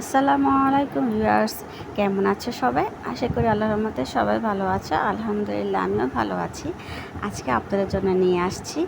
আসসালামু আলাইকুম ভিউয়ার্স, কেমন আছো সবাই? আশা করি আল্লাহর রহমতে সবাই ভালো আছো। আলহামদুলিল্লাহ, আমিও ভালো আছি। আজকে আপনাদের জন্য নিয়ে আসছি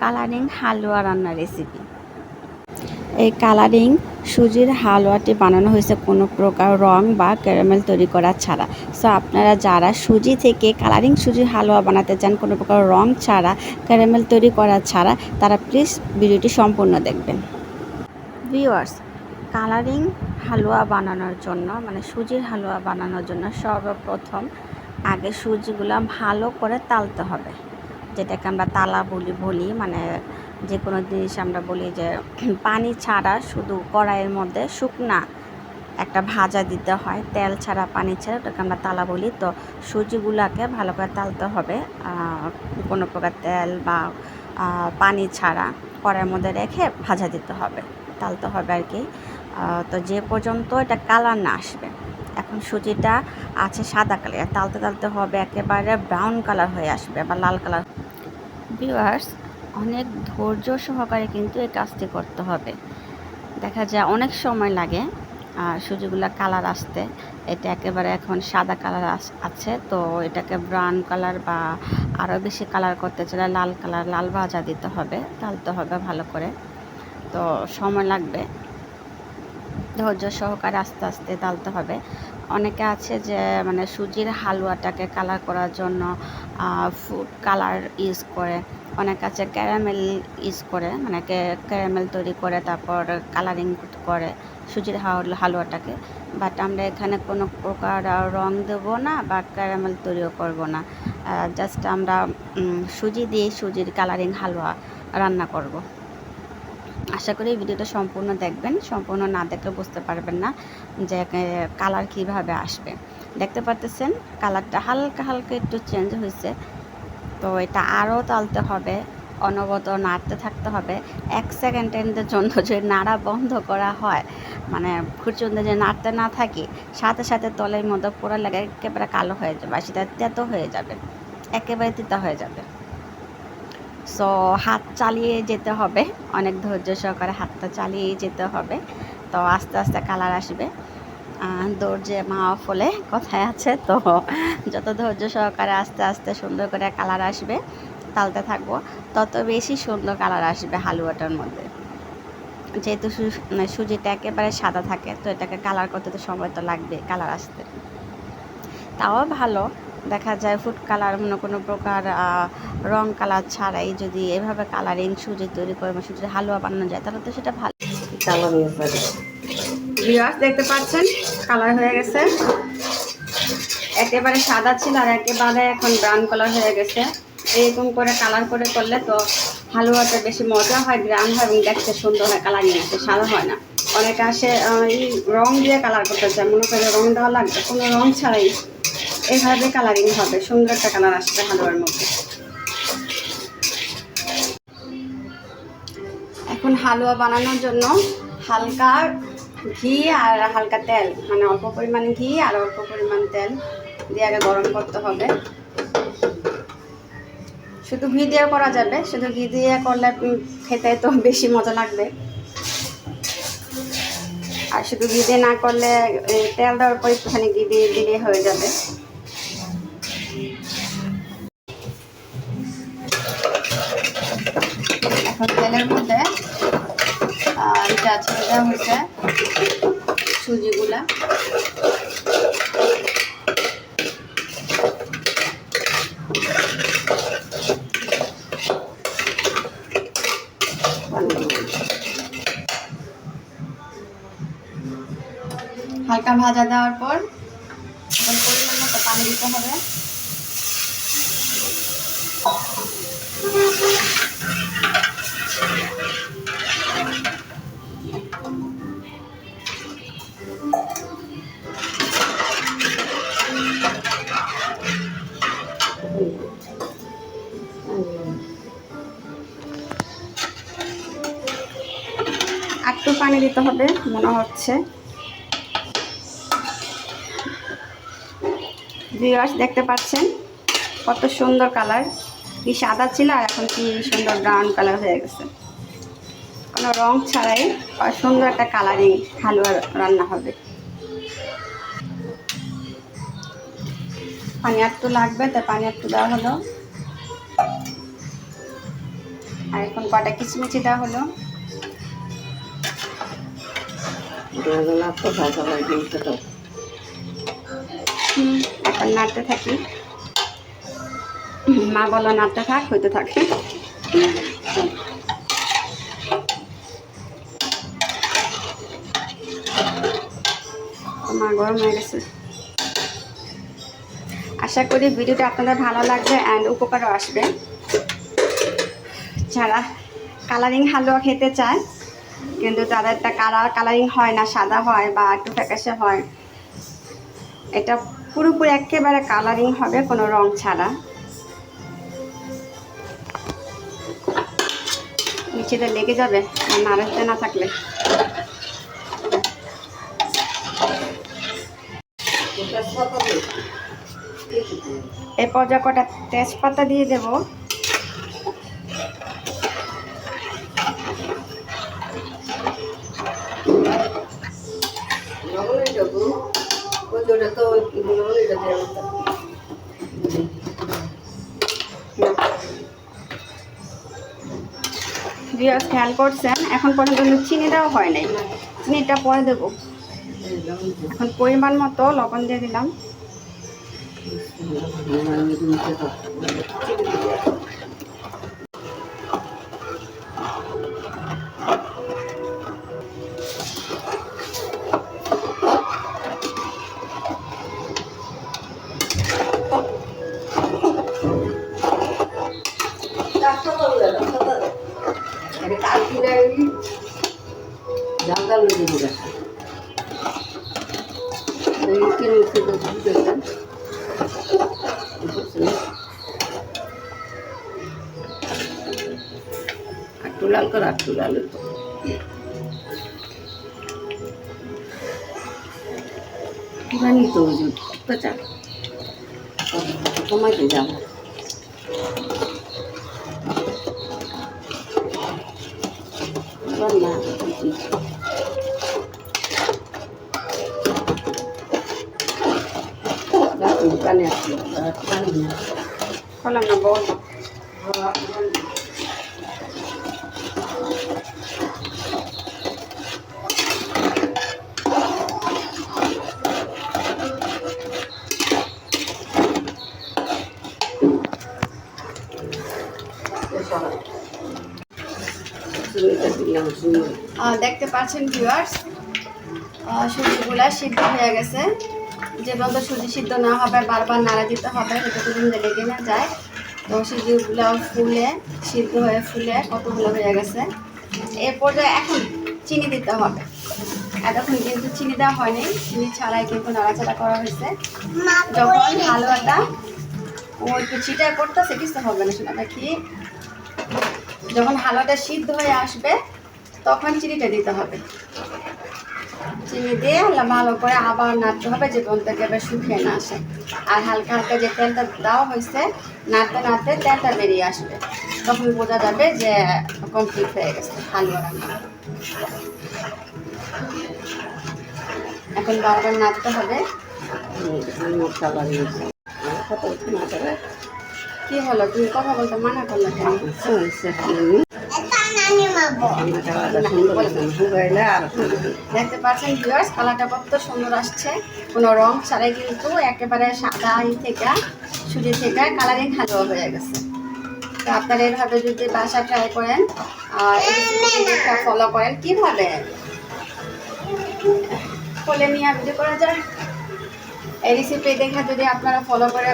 কালারিং হালুয়া রান্নার রেসিপি এই কালারিং সুজির হালুয়াটি বানানো হয়েছে কোনো প্রকার রং বা ক্যারামেল তৈরি করা ছাড়া। সো আপনারা যারা সুজি থেকে কালারিং সুজির হালুয়া বানাতে চান, কোনো প্রকার রং ছাড়া ক্যারামেল তৈরি করা ছাড়া, তারা প্লিজ ভিডিওটি সম্পূর্ণ দেখবেন। ভিউয়ার্স কালারিং হালুয়া বানানোর জন্য মানে সুজির হালুয়া বানানোর জন্য সর্বপ্রথম আগে সুজিগুলো ভালো করে তালতে হবে। যেটাকে আমরা তালা বলি বলি মানে যে কোনো জিনিস আমরা বলি যে পানি ছাড়া শুধু কড়াইয়ের মধ্যে শুকনা একটা ভাজা দিতে হয়, তেল ছাড়া পানি ছাড়া, ওটাকে আমরা তালা বলি। তো সুজিগুলোকে ভালো করে তালতে হবে কোনো প্রকার তেল বা পানি ছাড়া কড়াইয়ের মধ্যে রেখে ভাজা দিতে হবে, তালতে হবে আর কি। তো যে পর্যন্ত এটা কালার না আসবে। এখন সুজিটা আছে সাদা কালার তালতে তালতে হবে একেবারে ব্রাউন কালার হয়ে আসবে বা লাল কালার। ভিউয়ার্স অনেক ধৈর্য সহকারে কিন্তু এই কাজটি করতে হবে। দেখা যায় অনেক সময় লাগে সুজিগুলা কালার আসতে। এটা একেবারে এখন সাদা কালার আছে, তো এটাকে ব্রাউন কালার বা আরও বেশি কালার করতে চাইলে লাল কালার, লাল ভাজা দিতে হবে, তালতে হবে ভালো করে। তো সময় লাগবে। ধৈর্য সহকারে আস্তে আস্তে তালতে হবে। অনেকে আছে যে মানে সুজির হালুয়াটাকে কালার করার জন্য ফুড কালার ইউজ করে। অনেক আছে ক্যারামেল ইউজ করে মানে ক্যারামেল তৈরি করে, তারপর কালারিং করে সুজির হালুয়াটাকে। বাট আমরা এখানে কোনো প্রকার রং দেবো না, বা ক্যারামেল তৈরিও করব না। জাস্ট আমরা সুজি দিয়ে সুজির কালারিং হালুয়া রান্না করব। আশা করি ভিডিওটা সম্পূর্ণ দেখবেন, সম্পূর্ণ না দেখলে বুঝতে পারবেন না যে কালার কীভাবে আসবে। দেখতে পারতেছেন কালারটা হালকা হালকা একটু চেঞ্জ হয়েছে। তো এটা আরও তালতে হবে অনবত নাড়তে থাকতে হবে। এক সেকেন্ডের জন্য যদি নাড়া বন্ধ করা হয় মানে খুচুন্দে যে নাড়তে না থাকি, সাথে সাথে তলের মধ্যে পোড়া লেগে একেবারে কালো হয়ে যাবে সেটা তেতো হয়ে যাবে, একেবারে তিতা হয়ে যাবে। সো হাত চালিয়ে যেতে হবে। অনেক ধৈর্য সহকারে হাতটা চালিয়ে যেতে হবে। তো আস্তে আস্তে কালার আসবে। দৌড়ে মা ফলে কথায় আছে, তো যত ধৈর্য সহকারে আস্তে আস্তে সুন্দর করে কালার আসবে, তালতে থাকব, তত বেশি সুন্দর কালার আসবে হালুয়াটার মধ্যে। যেহেতু মানে সুজিটা একেবারে সাদা থাকে, তো এটাকে কালার করতে তো সময় তো লাগবে কালার আসতে। তাও ভালো। দেখা যায় ফুড কালার মনে কোনো প্রকার রং কালার ছাড়াই যদি এভাবে কালারিং সুজি তৈরি করে সুজির হালুয়া বানানো যায় তাহলে তো সেটা ভালো। ভিউয়ার্স দেখতে পাচ্ছেন কালার হয়ে গেছে। একেবারে সাদা ছিল আর একেবারে এখন ব্রাউন কালার হয়ে গেছে। এরকম করে কালার করে করলে তো হালুয়াটা বেশি মজা হয় গ্রাম হয় এবং দেখতে সুন্দর হয় কালার নিয়ে আসে সাদা হয় না। অনেকে আসে এই রং দিয়ে কালার করতে চায় মনে করে রং দেওয়া লাগবে কোনো রং ছাড়াই এভাবে কালারিং হবে, সুন্দর একটা কালার আসবে হালুয়ার মধ্যে। এখন হালুয়া বানানোর জন্য হালকা ঘি আর হালকা তেল মানে অল্প পরিমাণ ঘি আর অল্প পরিমাণ তেল দিয়ে আগে গরম করতে হবে। শুধু ঘি দিয়ে করা যাবে, শুধু ঘি দিয়ে করলে খেতে তো বেশি মজা লাগবে। আর শুধু ঘি দিয়ে না করলে তেল দেওয়ার পর একটুখানি ঘি দিয়ে দিলে হয়ে যাবে। দেওয়া হয়েছে সুজিগুলা। হালকা ভাজা দেওয়ার পর পরিমাণ মতো পানি দিতে হবে। দিতে হবে, মনে হচ্ছে। ভিউয়ার্স দেখতে পাচ্ছেন কত সুন্দর কালার কি সাদা ছিল আর এখন কি সুন্দর ব্রাউন কালার হয়ে গেছে। কোনো রং ছাড়াই সুন্দর একটা কালারিং হালুয়া রান্না হবে। পানি একটু লাগবে, তাই পানি একটু দেওয়া হলো। আর এখন কটা কিচমিচি দেওয়া হলো। বেগুনা তো ভাজা এটা তো এখন নাড়তে থাকি। মা বলো নাড়তে থাক, হইতে থাকে। মা গরম হয়ে গেছে। আশা করি ভিডিওটা আপনাদের ভালো লাগবে অ্যান্ড উপকারও আসবে। যারা কালারিং হালুয়া খেতে চায় কিন্তু তাদেরটা কালার কালারিং হয় না, সাদা হয় বা একটু ফ্যাকাশে হয় এটা পুরোপুরি একেবারে কালারিং হবে, কোনো রং ছাড়া নিচেতে লেগে যাবে নাড়াতে না থাকলে দিই। পর্যায়ে কটা তেজপাতা দিয়ে দেব লবণই দেবো। ওই যে ওটা তো লবণই দেবো। ভিউয়ার্স খেয়াল করছেন? এখন পর্যন্ত কিন্তু চিনি দেওয়া হয় নাই। চিনিটা পরে দেব। এখন পরিমাণ মতো লবণ দিয়ে দিলাম। দিতে দেন একটু লাল করে একটু লাল তো জানি তো পেঁচা কমাইতে যাব রান্না দোকানে আসলো পানি না বললাম না বল দিলাম দেখতে পাচ্ছেন ভিউয়ার্স সুজিগুলা সিদ্ধ হয়ে গেছে। যে পর্যন্ত সুজি সিদ্ধ না হবে, বারবার নাড়া দিতে হবে সেটা কিন্তু লেগে না যায়। তো সুজিগুলো ফুলে, সিদ্ধ হয়ে ফুলে কতগুলো হয়ে গেছে। এর পর্যায়ে এখন চিনি দিতে হবে। এতক্ষণ কিন্তু চিনি দেওয়া হয়নি। চিনি ছাড়াই কিন্তু নাড়াচাড়া করা হয়েছে। যখন হালুয়াটা ও একটু ছিটায় করতেছে কিছু হবে না শোনা দেখি যখন হালুয়াটা সিদ্ধ হয়ে আসবে তখন চিনিটা দিতে হবে। চিনি দিয়ে ভালো করে আবার নাড়তে হবে যে কোন থেকে শুকিয়ে না আসে। আর হালকা হালকা যে তেলটা দেওয়া হয়েছে, নাড়তে নাড়তে তেলটা বেরিয়ে আসবে। তখন বোঝা যাবে যে কমপ্লিট হয়ে গেছে হালুয়া রান্না এখন বারবার নাড়তে হবে। কি হলো? তুমি কথা বলতে মানা করলে কেন শুনছে সুন্দর শুকাইলে আর দেখতে পাচ্ছেন ভিউয়ার্স কালারটা কত সুন্দর আসছে। কোনো রং ছাড়াই কিন্তু একেবারে সাদা থেকে সুজি থেকে কালারিং হালুয়া হয়ে গেছে। তো আপনারা এইভাবে যদি বাসা ট্রাই করেন আর ফলো করেন, কীভাবে? ফলে নিয়ে যদি করা যায়। এই রেসিপি দেখে যদি আপনারা ফলো করে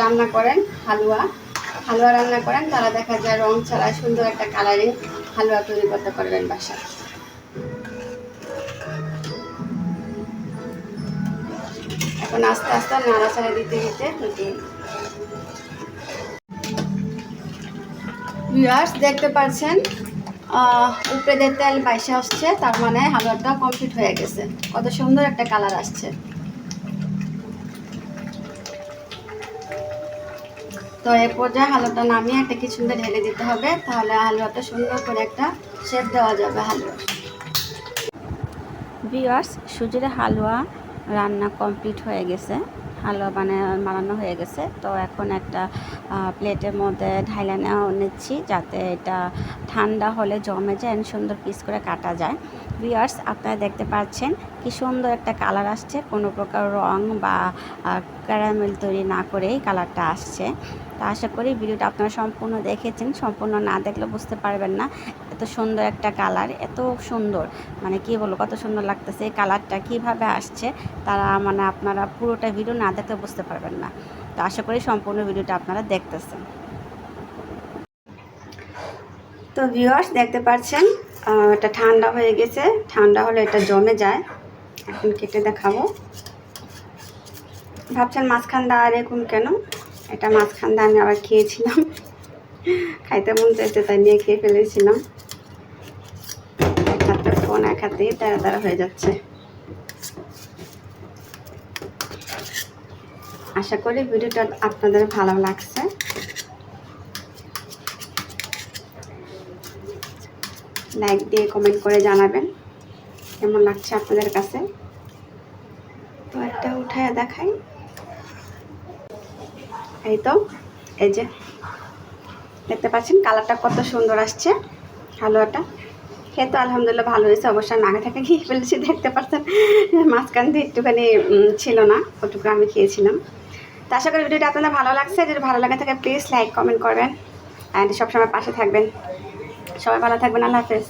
রান্না করেন, হালুয়া হালুয়া রান্না করেন তারা দেখা যায় রং ছাড়া সুন্দর একটা কালারিং হালুয়া তৈরি করতে পারবেন বাসায়। এখন আস্তে আস্তে নাড়াচাড়া দিতে দিতে ভিউয়ার্স দেখতে পাচ্ছেন উপরে তেল বাইসে আসছে, তার মানে হালুয়াটা কমপ্লিট হয়ে গেছে। কত সুন্দর একটা কালার আসছে। তো এ পর্যায়ে হালুয়াটা নামিয়ে একটা কিছু ঢেলে দিতে হবে। তাহলে হালুয়াটা সুন্দর করে একটা শেপ দেওয়া যাবে হালুয়া। ভিওয়ার্স সুজির হালুয়া রান্না কমপ্লিট হয়ে গেছে। হালুয়া বানানো বানানো হয়ে গেছে। তো এখন একটা প্লেটের মধ্যে ঢাইলা নেওয়া নিচ্ছি যাতে এটা ঠান্ডা হলে জমে যায় সুন্দর পিস করে কাটা যায়। ভিওয়ার্স আপনারা দেখতে পাচ্ছেন কি সুন্দর একটা কালার আসছে। কোনো প্রকার রং বা ক্যারামেল তৈরি না করেই কালারটা আসছে। তো আশা করি ভিডিওটা আপনারা সম্পূর্ণ দেখেছেন। সম্পূর্ণ না দেখলে বুঝতে পারবেন না এত সুন্দর একটা কালার, এত সুন্দর। মানে কি বলব, কত সুন্দর লাগতেছে এই কালারটা কীভাবে আসছে, তারা মানে আপনারা পুরোটা ভিডিও না দেখলে বুঝতে পারবেন না। তো আশা করি সম্পূর্ণ ভিডিওটা আপনারা দেখতেছেন। তো ভিউয়ার্স দেখতে পাচ্ছেন এটা ঠান্ডা হয়ে গেছে। ঠান্ডা হলে এটা জমে যায়। এখন কেটে দেখাবো। ভাবছেন মাঝখানটা আর এখন কেন? এটা দিয়ে আমি আবার খেয়েছিলাম। খাইতে মন চাইছে, তাই নিয়ে খেয়ে ফেলেছিলাম। হাতে ফোন, এক হাতেই তারা তারা হয়ে যাচ্ছে। আশা করি ভিডিওটা আপনাদের ভালো লাগছে। লাইক দিয়ে কমেন্ট করে জানাবেন, কেমন লাগছে আপনাদের কাছে? তো একটা উঠায় দেখাই। এই তো, এই যে, দেখতে পাচ্ছেন কালারটা কত সুন্দর আসছে, হালুয়াটা। খেতে আলহামদুলিল্লাহ ভালো হয়েছে অবশ্যই আমি আগে থেকে খেয়ে ফেলেছি, দেখতে পাচ্ছেন। মাঝখান দিয়ে একটুখানি ছিল না, ওটুকু আমি খেয়েছিলাম। তো আশা করি ভিডিওটা আপনাদের ভালো লাগছে, যদি ভালো লাগে থাকে প্লিজ লাইক কমেন্ট করবেন। অ্যান্ড সবসময় পাশে থাকবেন। সবাই ভালো থাকবেন, আল্লাহ হাফেজ।